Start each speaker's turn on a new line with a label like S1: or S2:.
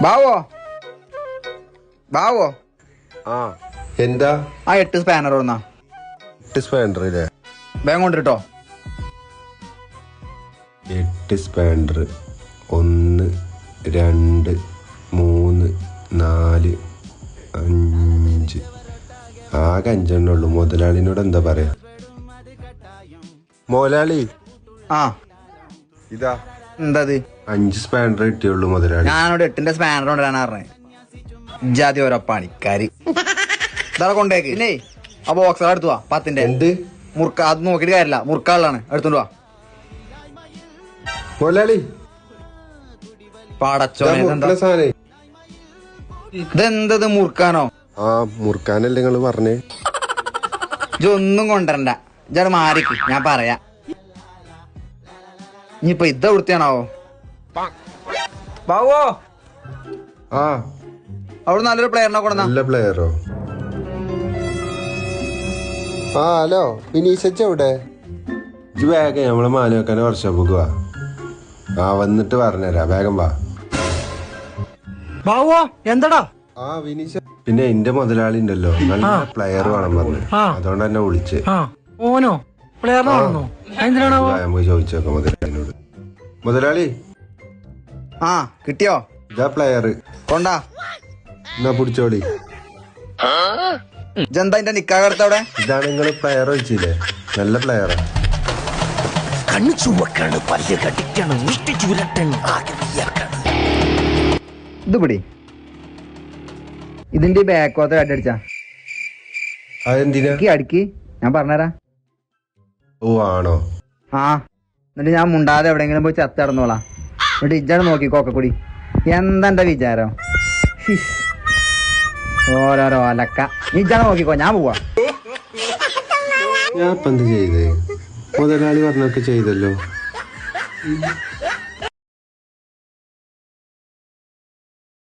S1: ബാവോ? ബാവോ?
S2: ആ. എന്താ?
S1: ആ എട്ട് സ്പാനർ ഒന്നാ
S2: എട്ട് സ്പാനർ ഇല്ലേ?
S1: ബാങ്ക് കൊണ്ടിട്ടോ
S2: എട്ട് സ്പാനർ ഒന്ന് രണ്ട് മൂന്ന് നാല് അഞ്ച്. ആകെ അഞ്ചെണ്ണേ ഉള്ളൂ. മുതലാളിനോട് എന്താ പറയാ? മുതലാളി
S1: ആ.
S2: ഇതാ.
S1: എന്തത്?
S2: അഞ്ച് സ്പാനർ കിട്ടിയുള്ളൂ മുതലാളി.
S1: ഞാനോട് എട്ടിന്റെ സ്പാനർ കൊണ്ടുവരാനാ പറഞ്ഞത് ജാതി ഓരോ പണിക്കാരി. ഇതാ കൊണ്ടേക്ക്. ഇല്ലേ? ആ ബോക്സ് എടുത്തു വാ. പത്തിന്റെ.
S2: എന്ത്?
S1: മുറുക്ക. അത് നോക്കിയിട്ട് കാര്യമില്ല. മുറുക്കാളാണ്. എടുത്തോണ്ട് വാ.
S2: മുതലാളി.
S1: പാടച്ചോ
S2: ഇതാ
S1: ഇതെന്താ?
S2: മുറുക്കണ സാധനേ.
S1: ഇതെന്തത് മുറുക്കാനോ?
S2: ആ മുറുക്കാനല്ലേ നിങ്ങൾ പറഞ്ഞേ?
S1: ഇതൊന്നും കൊണ്ടുവരണ്ട ഇജാട് മാറിക്കും. ഞാൻ പറയാ. ഇനിയിപ്പൊ ഇത് എവിടുത്തെയാണാവോ ബാവോ
S2: ആ
S1: അവിടെ നല്ലൊരു പ്ലെയറിനെ കൊണ്ടുവന്ന
S2: നല്ല പ്ലെയറോ ആ ഹലോ വിനീഷച്ച എവിടെ ഇജ് വേഗം നമ്മളെ മാനുവെക്കാനെ വർഷോപ്പ് വാ ആ വന്നിട്ട് പറഞ്ഞുതരാ വേഗം വാ
S3: ബാവോ എന്താടാ
S2: ആ വിനീഷ പിന്നെ എന്റെ മുതലാളി ഉണ്ടല്ലോ നല്ല പ്ലെയർ വേണം പറഞ്ഞു അതുകൊണ്ട് തന്നെ വിളിച്ച്
S3: ആ ഓനോ പ്ലെയർ
S2: പോയി ചോദിച്ചേക്കാം മുതലാളിനോട് മുതലാളി?
S1: ആ കിട്ടിയോ?
S2: ഇതാ പ്ലെയർ
S1: കൊണ്ടാ?
S2: എന്നാ പിടിച്ചോളി
S1: ഇതെന്താ എന്റെ നിക്കാകടുത്ത അവിടെ?
S2: ഇതാണ് നിങ്ങൾ പ്ലെയർ വെച്ചില്ലേ നല്ല പ്ലെയറാ
S4: കണ്ണു ചുവക്കാണ് പല്ല് കടിക്കാണ് മുഷ്ടി ചുരട്ടൻ ആകെ വിയർക്കാണ്.
S1: ഇത് പിടി. ഇതിന്റെ ബാക്കോത്തെ അടിച്ചാ.
S2: അതെന്തിനാ?
S1: എനിക്ക് അടിക്ക്. ഞാൻ പറഞ്ഞുതരാ.
S2: ഓ ആണോ?
S1: ആ. എന്നിട്ട് ഞാൻ മുണ്ടാതെ എവിടെയെങ്കിലും പോയി ചത്ത കിടന്നോളാം. എന്നിട്ട് ഇജ്ജാണ് നോക്കി കോക്കക്കുടി. എന്താ വിചാരം. ഓരോരോ അലക്ക. ഇജ്ജാണ് നോക്കിക്കോ ഞാൻ പോവാ.
S2: ഞാൻ ഇപ്പൊ എന്ത് ചെയ്തേ? മുതലാളി പറഞ്ഞൊക്കെ ചെയ്തല്ലോ.